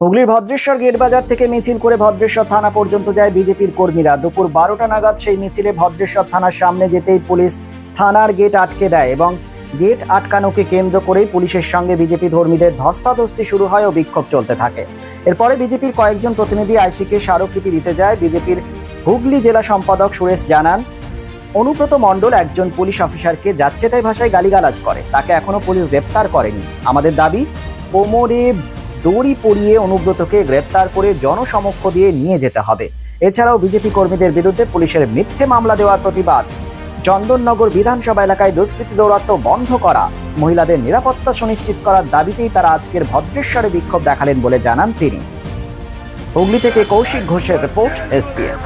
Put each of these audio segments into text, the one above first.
হুগলির ভদ্রেশ্বর গেট বাজার থেকে মিছিল করে ভদ্রেশ্বর থানা পর্যন্ত যায় বিজেপির কর্মীরা। দুপুর বারোটা নাগাদ সেই মিছিলে ভদ্রেশ্বর থানার সামনে যেতেই পুলিশ থানার গেট আটকে দেয় এবং গেট আটকানোকে কেন্দ্র করেই পুলিশের সঙ্গে বিজেপি ধর্মীদের ধস্তাধস্তি শুরু হয় ও বিক্ষোভ চলতে থাকে। এরপরে বিজেপির কয়েকজন প্রতিনিধি আইসিকে স্মারকলিপি দিতে যায়। বিজেপির হুগলি জেলা সম্পাদক সুরেশ জানান, অনুব্রত মণ্ডল একজন পুলিশ অফিসারকে যাচ্ছে তাই ভাষায় গালিগালাজ করে। তাকে এখনও পুলিশ গ্রেপ্তার করেনি। আমাদের দাবি, কোমরে দড়ি পরিয়ে অনুব্রতকে গ্রেপ্তার করে জনসমক্ষ দিয়ে নিয়ে যেতে হবে। এছাড়াও বিজেপি কর্মীদের বিরুদ্ধে পুলিশের মিথ্যে মামলা দেওয়ার প্রতিবাদ। চন্দননগর বিধানসভা এলাকায় দুষ্কৃতী দৌরাত্ম্য বন্ধ করা, মহিলাদের নিরাপত্তা সুনিশ্চিত করার দাবিতেই তারা আজকের ভদ্রেশ্বরে বিক্ষোভ দেখালেন বলে জানান তিনি। হুগলি থেকে কৌশিক ঘোষের রিপোর্ট এসপিএম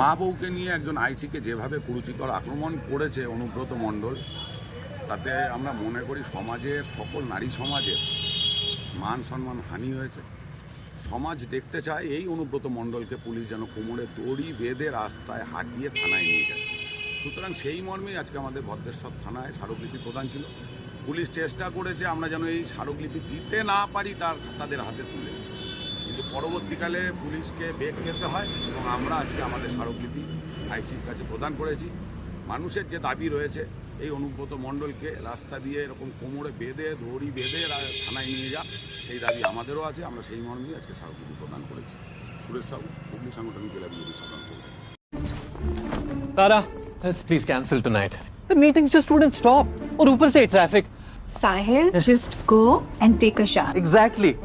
মা বউকে নিয়ে একজন আইসিকে যেভাবে কুরুচিকর আক্রমণ করেছে অনুব্রত মণ্ডল, তাতে আমরা মনে করি সমাজের সকল নারী সমাজের মান সম্মান হানি হয়েছে। সমাজ দেখতে চায় এই অনুব্রত মণ্ডলকে পুলিশ যেন কোমরে দড়ি বেঁধে রাস্তায় হাঁটিয়ে থানায় নিয়ে যায়। সুতরাং সেই মর্মেই আজকে আমাদের ভদ্রেশ্বর থানায় স্মারকলিপি প্রদান ছিল। পুলিশ চেষ্টা করেছে আমরা যেন এই স্মারকলিপি দিতে না পারি তার তাদের হাতে তুলে কিন্তু পরবর্তীকালে পুলিশকে বেগ পেতে হয় এবং আমরা আজকে আমাদের স্মারকলিপি আইসির কাছে প্রদান করেছি মানুষের যে দাবি রয়েছে এই অনুব্রত মণ্ডলকে রাস্তা দিয়ে এরকম কোমরে বেঁধে দড়ি বেঁধে রা- থানায় নিয়ে যা সেই দাবি আমাদেরও আছে আমরা সেই মর্মেই আজকে স্মারকলিপি প্রদান করেছি সুরেশ সাহু হুগলি সাংগঠনিক জেলা বিজেপি সাধারণ সম্পাদক Tara, let's please cancel tonight. The meetings just wouldn't stop. और ऊपर से traffic. Sahil, just go and take a shower. Exactly.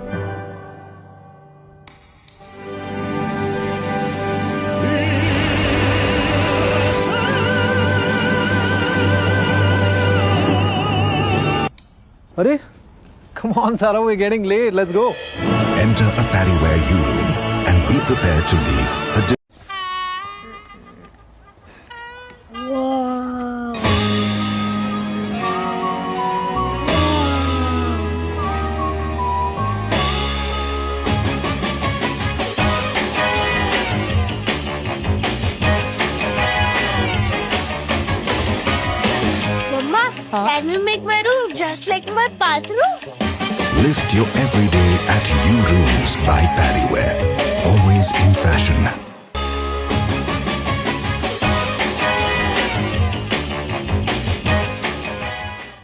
Arey, come on, Tara, we're getting late. Let's go. Enter a Paddyware U room and be prepared to leave a Mama, can we make my room just like my bathroom? Lift your everyday at U rooms by Paddyware. Always in fashion.